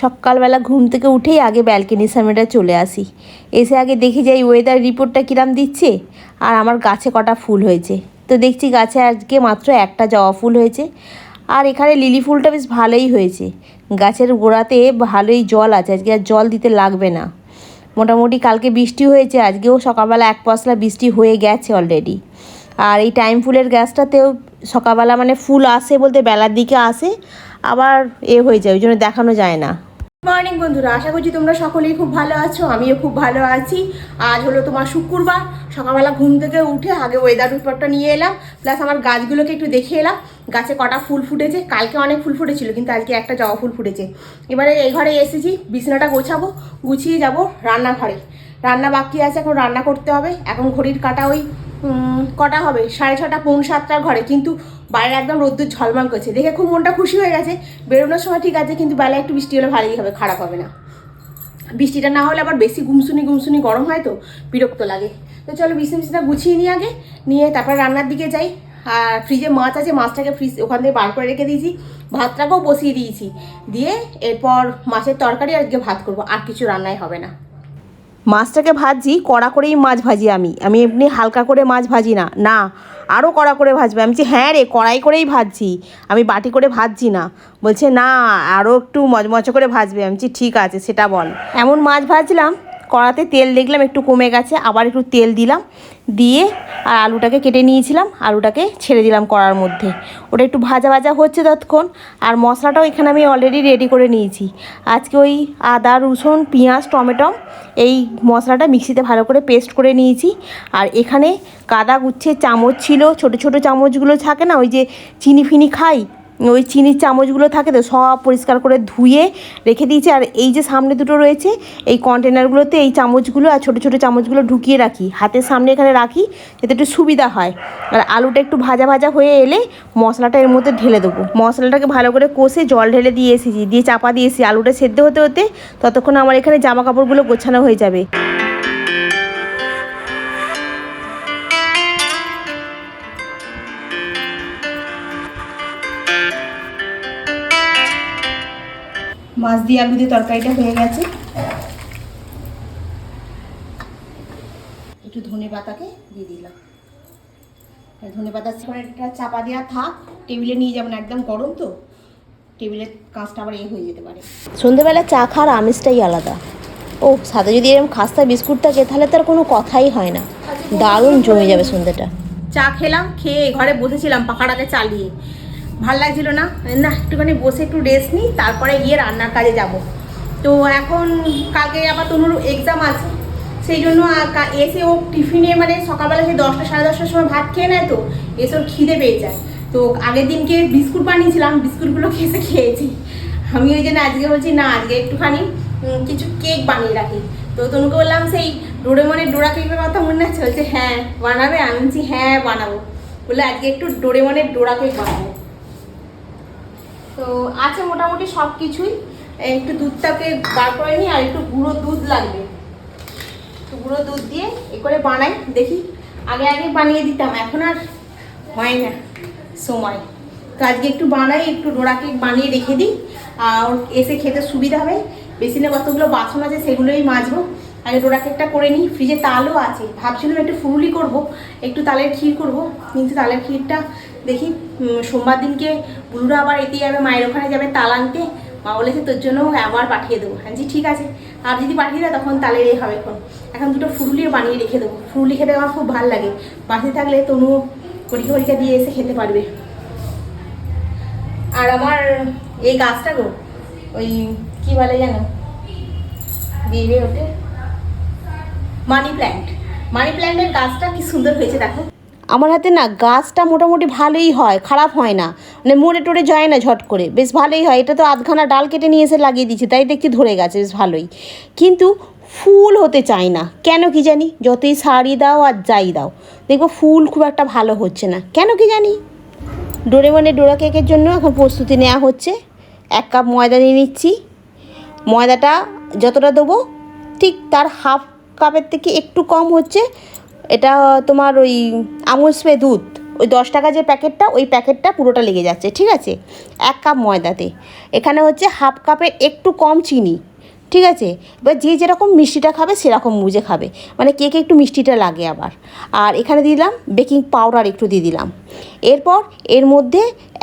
সকালবেলা ঘুম থেকে উঠেই আগে ব্যালকনির সামনেটা চলে আসি। এসে আগে দেখি যাই ওয়েদার রিপোর্টটা কিরাম দিচ্ছে, আর আমার গাছে কটা ফুল হয়েছে। তো দেখছি গাছে আজকে মাত্র একটা জবা ফুল হয়েছে, আর এখানে লিলি ফুলটা বেশ ভালোই হয়েছে। গাছের গোড়াতে ভালোই জল আছে, আজকে আর জল দিতে লাগবে না। মোটামুটি কালকে বৃষ্টি হয়েছে, আজকেও সকালবেলা এক পশলা বৃষ্টি হয়ে গেছে অলরেডি আর এই টাইম ফুলের গাছটাতেও সকালবেলা মানে ফুল আসে বলতে বেলার দিকে আসে, আবার এ হয়ে যায়, ওই জন্য দেখানো যায় না। মর্নিং বন্ধুরা। আশা করছি তোমরা সকলেই খুব ভালো আছো, আমিও খুব ভালো আছি। আজ হলো তোমার শুক্রবার। সকালবেলা ঘুম থেকে উঠে আগে ওয়েদার রিপোর্টটা নিয়ে এলাম প্লাস আমার গাছগুলোকে একটু দেখে এলাম। গাছে কটা ফুল ফুটেছে, কালকে অনেক ফুল ফুটেছিল, কিন্তু আজকে একটা জবা ফুল ফুটেছে। এবারে এই ঘরে এসেছি, বিছানাটা গোছাবো, গুছিয়ে যাব রান্নাঘরে। রান্না বাকি আছে, এখন রান্না করতে হবে। এখন ঘড়ির কাটা ওই কটা হবে? সাড়ে ছটা, পৌন সাতটার ঘরে। কিন্তু বাইরে একদম রোদ্দুর ঝলমাল করছে। দেখে খুব মনটা খুশি হয়ে গেছে। বেরোনোর সময় ঠিক আছে, কিন্তু বেলা একটু বৃষ্টি হলে ভালোই হবে, খারাপ হবে না। বৃষ্টিটা না হলে আবার বেশি গুমসুনি গুমসুনি গরম হয় তো, বিরক্ত লাগে। তো চলো বিছনা বিছনা গুছিয়ে নিই আগে, নিয়ে তারপর রান্নার দিকে যাই। আর ফ্রিজে মাছ আছে, মাছটাকে ফ্রিজ ওখান থেকে বার করে রেখে দিয়েছি। ভাতটাকেও বসিয়ে দিয়েছি। দিয়ে এরপর মাছের তরকারি আর ভাত করব, আর কিছু রান্নাই হবে না। মাছটাকে ভাজি কড়া করেই মাছ ভাজি আমি। আমি এমনি হালকা করে মাছ ভাজি না। না আরও কড়া করে ভাজবে। আমি বলছি হ্যাঁ রে, কড়াই করেই ভাজছি। আমি বাটি করে ভাজছি না। বলছে, না আরও একটু মচমচে করে ভাজবে। আমি বলছি, ঠিক আছে, সেটা বল। এমন মাছ ভাজলাম কড়াতে তেল দেখলাম, একটু কমে গেছে, আবার একটু তেল দিলাম, দিয়ে আর আলুটাকে কেটে নিয়েছিলাম, আলুটাকে ছেড়ে দিলাম কড়ার মধ্যে। ওটা একটু ভাজা ভাজা হচ্ছে ততক্ষণ, আর মশলাটাও এখানে আমি অলরেডি রেডি করে নিয়েছি। আজকে ওই আদা, রসুন, পেঁয়াজ, টমেটো, এই মশলাটা মিক্সিতে ভালো করে পেস্ট করে নিয়েছি। আর এখানে কাদা গুচ্ছে চামচ ছিল, ছোট ছোট চামচগুলো থাকে না, ওই যে চিনি ফিনি খাই ওই চিনির চামচগুলো থাকে তো, সব পরিষ্কার করে ধুয়ে রেখে দিয়েছি। আর এই যে সামনে দুটো রয়েছে, এই কন্টেনারগুলোতে এই চামচগুলো আর ছোটো ছোটো চামচগুলো ঢুকিয়ে রাখি। হাতের সামনে এখানে রাখি, যাতে একটু সুবিধা হয়। আর আলুটা একটু ভাজা ভাজা হয়ে এলে মশলাটা এর মধ্যে ঢেলে দেবো। মশলাটাকে ভালো করে কষে জল ঢেলে দিয়ে এসেছি, দিয়ে চাপা দিয়েছি। আলুটা সেদ্ধ হতে হতে ততক্ষণ আমার এখানে জামা কাপড়গুলো গোছানো হয়ে যাবে। মাছ দিয়ে আলু দিয়ে তরকারিটা হয়ে গেছে। একটু ধনে পাতাকে দিয়ে দিলাম। ধনে পাতা একটা চাপা দেওয়া থাক। টেবিলে নিয়ে যাবেন একদম গরম তো। টেবিলের কাঁচটা আবার এ হয়ে যেতে পারে। সন্ধেবেলা চা খাওয়ার আমেজটাই আলাদা। ও সাথে যদি এরকম খাস্তা বিস্কুট থাকে তাহলে তার কোনো কথাই হয় না। দারুণ জমে যাবে সন্ধ্যেটা চা খেলাম খেয়ে ঘরে বসেছিলাম পাখাটাকে চালিয়ে। ভালো লাগছিল না। না, একটুখানি বসে একটু রেস্ট নিই, তারপরে গিয়ে রান্নার কাজে যাব। তো এখন কালকে আবার তনুর এক্সাম আছে, সেই জন্য এসে ও টিফিনে মানে সকালবেলা সেই দশটা, সাড়ে দশটার সময় ভাত খেয়ে নেয় তো, এসে ওর খিদে পেয়ে যায়। তো আগের দিনকে বিস্কুট বানিয়েছিলাম, বিস্কুটগুলো খেসে খেয়েছি। আমি ওই জন্য আজকে বলছি, না, আজকে একটুখানি কিছু কেক বানিয়ে রাখি। তো তনুকে বললাম, সেই ডোরেমনের ডোরা কেকের কথা মনে আছে? বলছে হ্যাঁ বানাবে? আমি বলছি হ্যাঁ বানাবো। বলে আজকে একটু ডোরেমনের ডোরা কেক বানাবো। তো আছে মোটামুটি সব কিছুই একটু দুধটাকে বার করে নিই আর একটু গুঁড়ো দুধ লাগবে। একটু গুঁড়ো দুধ দিয়ে এ করে বানাই, দেখি। আগে আগে বানিয়ে দিতাম, এখন আর হয় না, সময়। তো আজকে একটু বানাই, একটু ডোরা কেক বানিয়ে রেখে দিই। আর এসে খেতে সুবিধা হবে। বেসিনে কতগুলো বাসন আছে সেগুলোই মাজবো। আগে ডোরা কেকটা করে নিই, ফ্রিজে তালও আছে। ভাবছিলাম একটু ফুরুলি করব, একটু তালের ক্ষীর করব, কিন্তু তালের ক্ষীরটা দেখি সোমবার দিনকে বুলুরা আবার এতে যাবে, মায়ের ওখানে যাবে তাল আনতে। মা বলেছে, তোর জন্য আবার পাঠিয়ে দেবো। হ্যাঁ জি, ঠিক আছে। আর যদি পাঠিয়ে দেয়, তখন তালের এ হবে এখন। এখন দুটো ফুরুলিও বানিয়ে রেখে দেবো। ফুরুলি খেতে আমার খুব ভালো লাগে। বাসে থাকলে তনু পরীক্ষা পরীক্ষা দিয়ে এসে খেতে পারবে। আর আমার এই গাছটা গো, ওই কি বলে জানো? বিয়ে ওঠে। Money plant. মানি প্ল্যান্টের গাছটা কি সুন্দর হয়েছে দেখো। আমার হাতে না গাছটা মোটামুটি ভালোই হয়, খারাপ হয় না। মানে মোড়ে টোড়ে যায় না ঝট করে, বেশ ভালোই হয়। এটা তো আধখানা ডাল কেটে নিয়ে এসে লাগিয়ে দিচ্ছি তাই দেখছি ধরে গেছে, বেশ ভালোই। কিন্তু ফুল হতে চায় না। কেন কি জানি? যতই শাড়ি দাও আর যাই দাও, দেখব ফুল খুব একটা ভালো হচ্ছে না। কেন কি জানি? ডোরেমনের ডোরা কেকের জন্য এখন প্রস্তুতি নেওয়া হচ্ছে। এক কাপ ময়দা নিয়ে নিচ্ছি। ময়দাটা যতটা দেবো, ঠিক তার হাফ কাপের থেকে একটু কম হচ্ছে। এটা তোমার ওই আমুল স্প্রে দুধ। ওই দশ টাকা যে প্যাকেটটা, ওই প্যাকেটটা পুরোটা লেগে যাচ্ছে, ঠিক আছে? এক কাপ ময়দাতে। এখানে হচ্ছে হাফ কাপের একটু কম চিনি, ঠিক আছে? এবার যে যেরকম মিষ্টিটা খাবে, সেরকম বুঝে খাবে। মানে কেকে একটু মিষ্টিটা লাগে আবার। আর এখানে দিলাম বেকিং পাউডার একটু দিয়ে দিলাম। এরপর এর মধ্যে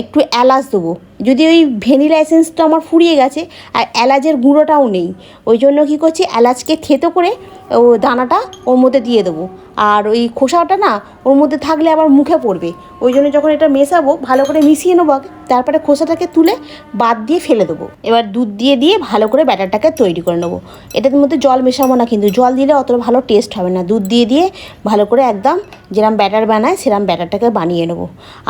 একটু এলাচ দেবো। যদি ওই ভ্যানিলা এসেন্সটা আমার ফুরিয়ে গেছে, আর এলাচের গুঁড়োটাও নেই, ওই জন্য কী করছি, এলাচকে থেতো করে ও দানাটা ওর মধ্যে দিয়ে দেবো। আর ওই খোসাটা না, ওর মধ্যে থাকলে আবার মুখে পড়বে। ওই জন্য যখন এটা মেশাবো, ভালো করে মিশিয়ে নেব তারপরে খোসাটাকে তুলে বাদ দিয়ে ফেলে দেবো। এবার দুধ দিয়ে দিয়ে ভালো করে ব্যাটারটাকে তৈরি করে নেব। এটার মধ্যে জল মেশাবো না কিন্তু, জল দিলে অত ভালো টেস্ট হবে না। দুধ দিয়ে দিয়ে ভালো করে একদম যেরম ব্যাটার বানায়, সেরম ব্যাটারটাকে বানিয়ে নেব।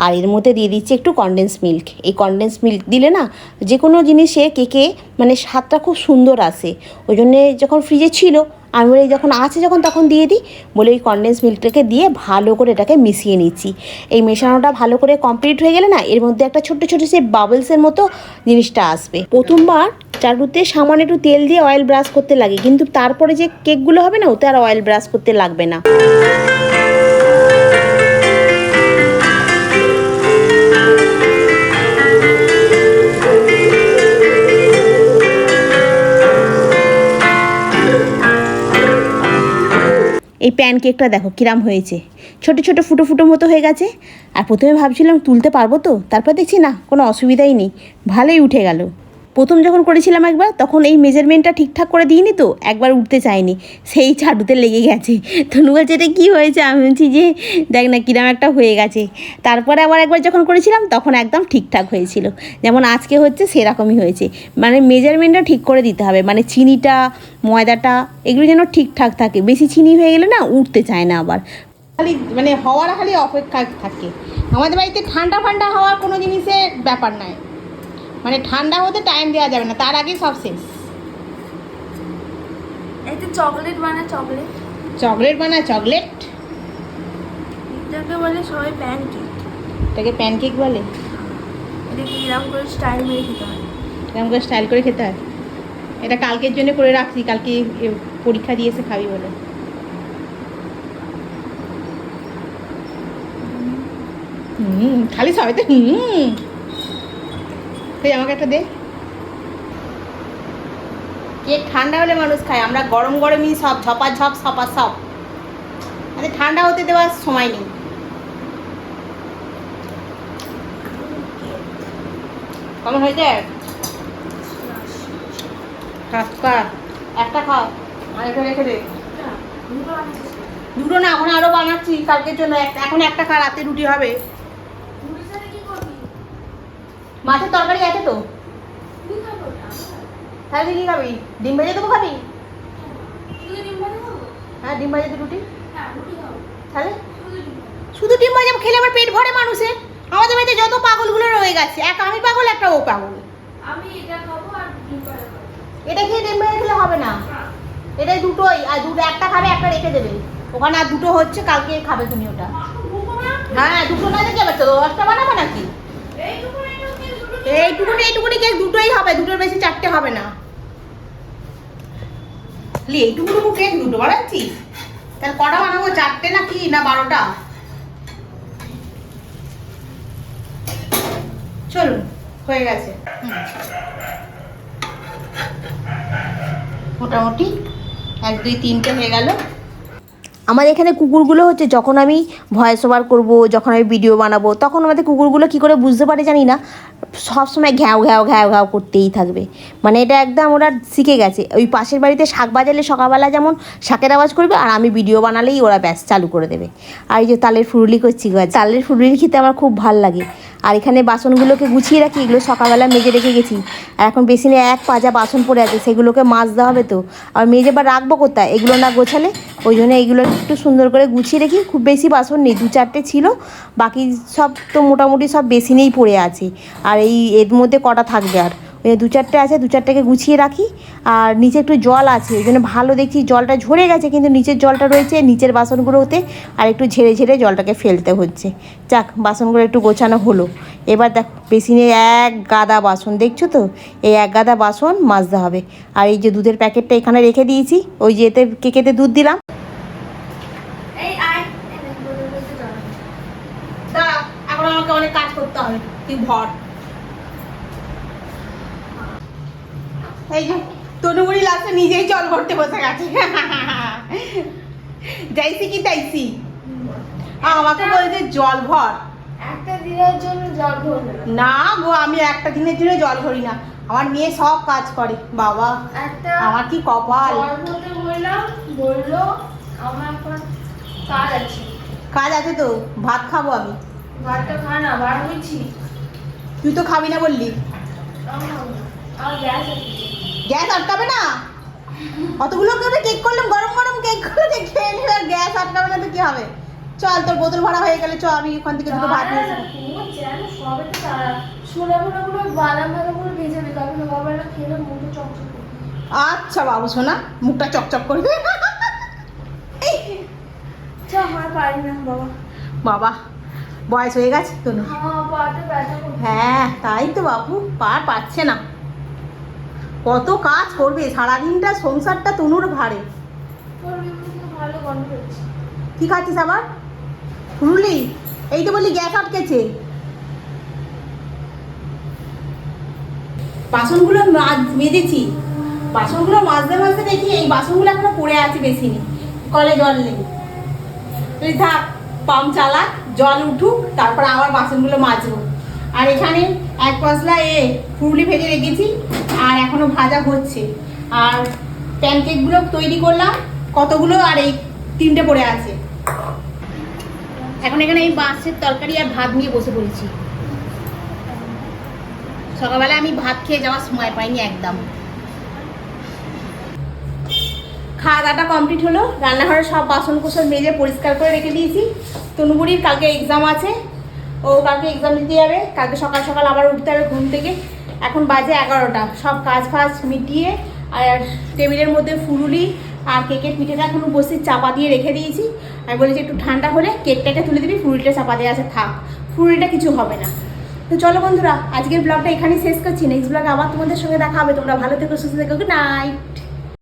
আর এর মধ্যে দিয়ে দিচ্ছি একটু কনডেন্স মিল্ক এই কনডেন্স মিল্ক দিলে না যে কোনো জিনিসে কেকে মানে স্বাদটা খুব সুন্দর আসে। ওই জন্যে যখন ফ্রিজে ছিল, আমি বলি যখন আছে যখন তখন দিয়ে দিই। বলে ওই কনডেন্স মিল্কটাকে দিয়ে ভালো করে এটাকে মিশিয়ে নিচ্ছি। এই মেশানোটা ভালো করে কমপ্লিট হয়ে গেলে না, এর মধ্যে একটা ছোট্ট ছোট সে বাবলসের মতো জিনিসটা আসবে। প্রথমবার চাটুতে সামান্য একটু তেল দিয়ে অয়েল ব্রাশ করতে লাগে, কিন্তু তারপরে যে কেকগুলো হবে না, ওতে আর অয়েল ব্রাশ করতে লাগবে না। এই প্যানকেকটা দেখো কিরাম হয়েছে। ছোট ছোট ফুটো ফুটো মতো হয়ে গেছে। আর প্রথমে ভাবছিলাম তুলতে পারব তো, তারপর দেখছি না, কোনো অসুবিধাই নেই। ভালোই উঠে গেল। প্রথম যখন করেছিলাম একবার, তখন এই মেজারমেন্টটা ঠিকঠাক করে দিইনি তো, একবার উঠতে চাইনি। সেই ছাড়ুতে লেগে গেছে। তনু বলছে এটা কী হয়েছে, আমি বলছি যে, দেখ না, কিরাম একটা হয়ে গেছে। তারপরে আবার একবার যখন করেছিলাম, তখন একদম ঠিকঠাক হয়েছিল। যেমন আজকে হচ্ছে, সেরকমই হয়েছে। মানে মেজারমেন্টটা ঠিক করে দিতে হবে। মানে চিনিটা, ময়দাটা, এগুলো যেন ঠিকঠাক থাকে। বেশি চিনি হয়ে গেলে না, উঠতে চায় না আবার। খালি মানে হওয়ার খালি অপেক্ষা থাকে। আমাদের বাড়িতে ঠান্ডা ফান্ডা হওয়ার কোনো জিনিসের ব্যাপার নয় মানে ঠান্ডা হতে টাইম দেওয়া যাবে না তার আগে সব শেষ। চকলেট বানায় চকলেট চকলেট বানায় চকলেট এটাকে বলে সবাই প্যানকেক এটাকে প্যানকেক বলে? এটাকে এরকম করে স্টাইল মেরে খেতে হয়। এরকম করে স্টাইল করে খেতে হয়? এটা কালকের জন্য করে রাখছি কালকে পরীক্ষা দিয়ে এসে খাবি বলে। হুম খালি সবাই তো হুম। তুই আমাকে একটা দে। কেক ঠান্ডা হলে মানুষ খায় আমরা গরম গরমই সব ঝপা ঝপ সপা সব আরে ঠান্ডা হতে দেওয়ার সময় নেই। কেমন হয়েছে? একটা খাও। রেখে দে। দুটো না এখন আরও বানাচ্ছি কালকের জন্য। এখন একটা খা রাতে রুটি হবে। মাছের তরকারি আছে তো? তাহলে কি খাবি? ডিম ভেজে দেবো খাবি? হ্যাঁ ডিম ভাজা দিয়ে রুটি। তাহলে? শুধু ডিম ভাজা। খেলে আমার পেট ভরে মানুষের। আমাদের বাড়িতে যত পাগলগুলো রয়ে গেছে এক আমি পাগল একটা ও পাগল। আমি এটা খাব আর ডিম ভাজা এটা খেয়ে ডিম ভেজে খেলে হবে না। এটাই দুটোই আর দুটো একটা খাবে একটা রেখে দেবে। ওখানে আর দুটো হচ্ছে কালকে খাবে তুমি ওটা। হ্যাঁ দুটো না দেখে তো দশটা বানাবো নাকি? এইটুকুনি এইটুকুনি কেক দুটোই হবে, দুটোর বেশি চারটে হবে না। এইটুকুটুকু কেক দুটো, বানাচ্ছি? তাহলে কটা বানাবো, চারটে না কি, না বারোটা? চলুন, হয়ে গেছে। মোটামুটি এক, দুই, তিনটে হয়ে গেল। আমার এখানে কুকুরগুলো হচ্ছে, যখন আমি ভয়েস ওভার করব, যখন আমি ভিডিও বানাবো, তখন আমাদের কুকুরগুলো কি করে বুঝতে পারে জানি না। সবসময় ঘ্যাও ঘ্যাও ঘ্যাও ঘ্যাও করতেই থাকবে। মানে এটা একদম ওরা শিখে গেছে। ওই পাশের বাড়িতে শাক বাজালে সকালবেলা যেমন শাকের আওয়াজ করবে, আর আমি ভিডিও বানালেই ওরা ব্যাস চালু করে দেবে। আর এই যে তালের ফুরুলি করছি গাছ তালের ফুরুলি খেতে আমার খুব ভালো লাগে। আর এখানে বাসনগুলোকে গুছিয়ে রাখি, এগুলো সকালবেলা মেজে রেখে গেছি। আর এখন বেসিনে এক পাজা বাসন পড়ে আছে, সেগুলোকে মাজতে হবে তো। আর মেজে বা রাখব কোথায়? এগুলো না গোছালে, ওই জন্য এগুলো একটু সুন্দর করে গুছিয়ে রেখি, খুব বেশি বাসন নেই, দু চারটে ছিল। বাকি সব তো মোটামুটি সব বেসিনেই পড়ে আছে। আর এই এর মধ্যে কটা থাকবে আর? দু চারটে আছে, দু চারটেকে গুছিয়ে রাখি। আর নিচে একটু জল আছে ওই জন্য ভালো দেখছি জলটা ঝরে গেছে, কিন্তু নিচের জলটা রয়েছে, নিচের বাসনগুলোতে আর একটু ঝেড়ে ঝেড়ে জলটাকে ফেলতে হচ্ছে। যাক, বাসনগুলো একটু গোছানো হলো। এবার দেখ, বেসিনে এক গাদা বাসন, দেখছ তো? এই এক গাদা বাসন মাজতে হবে। আর এই যে দুধের প্যাকেটটা এখানে রেখে দিয়েছি, ওই যে এতে কেকেতে দুধ দিলাম। বলতে দাঁড়া। দাঁড়া চল তুই ভর। এই যে তনুগুড়ি লাস্টে নিজেই জল ভরতে বসে গেছে। যাইছি কি তাইছি আমাকে বলছে জল ভর। একটা দিনের জন্য জল ভরবে না। গো আমি একটা দিনের জন্য জল ভরি না। আমার মেয়ে সব কাজ করে। বাবা আমার কি কপাল? বলল আমার কাজ আছে। কাজ আছে তো ভাত খাব আমি। ভাতটা খা না বার তুই তো খাবি না বললি। গ্যাস আটকাবে না? অতগুলো করে কেক করলাম গরম গরম কেক করে খেয়ে নিলে আর গ্যাস আটকাবে না তো কি হবে? চল তোর বোতল ভরা হয়ে গেলে চল আমি ওখান থেকে দুটো ভাত নিয়ে আচ্ছা বাবু সোনা মুখটা চকচক করবে বাবা। বাবা বয়স হয়ে গেছে তো করছে। হ্যাঁ তাই তো বাবু পার পাচ্ছে না। কত কাজ করবে? সারাদিনটা সংসারটা তনুর ভারে কি খাচ্ছিস আবার? ফুরুলি এই তো বলি গ্যাস আটকেছে। বাসনগুলো মাজ- মেজেছি। বাসনগুলো মাজতে মাজতে দেখি এই বাসনগুলো এখনও পড়ে আছে বেশি নেই কলে জল নেই। তুই থাক পাম্প চালাক জল উঠুক তারপর আবার বাসনগুলো মাজবো। আর এখানে এক পশলা এ ফুরুলি ভেজে রেখেছি, আর এখনও ভাজা হচ্ছে। আর প্যানকেকগুলো তৈরি করলাম, কতগুলো আর এই তিনটে পড়ে আছে। এখন এখানে এই মাছের তরকারি আর ভাত নিয়ে বসে পড়েছি। সকালবেলা আমি ভাত খেয়ে যাওয়ার সময় পাইনি একদম। খাওয়া দাওয়াটা কমপ্লিট হলো, রান্নাঘরে সব বাসন কোসন মেজে পরিষ্কার করে রেখে দিয়েছি। তনুগুড়ির কালকে এক্সাম আছে ও কালকে এক্সাম দিতে যাবে, কালকে সকাল সকাল আবার উঠতে হবে ঘুম থেকে। এখন বাজে এগারোটা। সব কাজ ফাজ মিটিয়ে আর টেবিলের মধ্যে ফুলুলি আর কেকের পিঠেটা এখন বসে চাপা দিয়ে রেখে দিয়েছি। আমি বলেছি একটু ঠান্ডা হলে কেকটাকে তুলে দিবি ফুলুলিটা চাপা দিয়ে আছে, থাক। ফুলুলিটা কিছু হবে না। তো চলো বন্ধুরা, আজকের ব্লগটা এখানেই শেষ করছি। নেক্সট ব্লগে আবার তোমাদের সঙ্গে দেখা হবে। তোমরা ভালো থেকো, সুস্থ থেকো গুড নাইট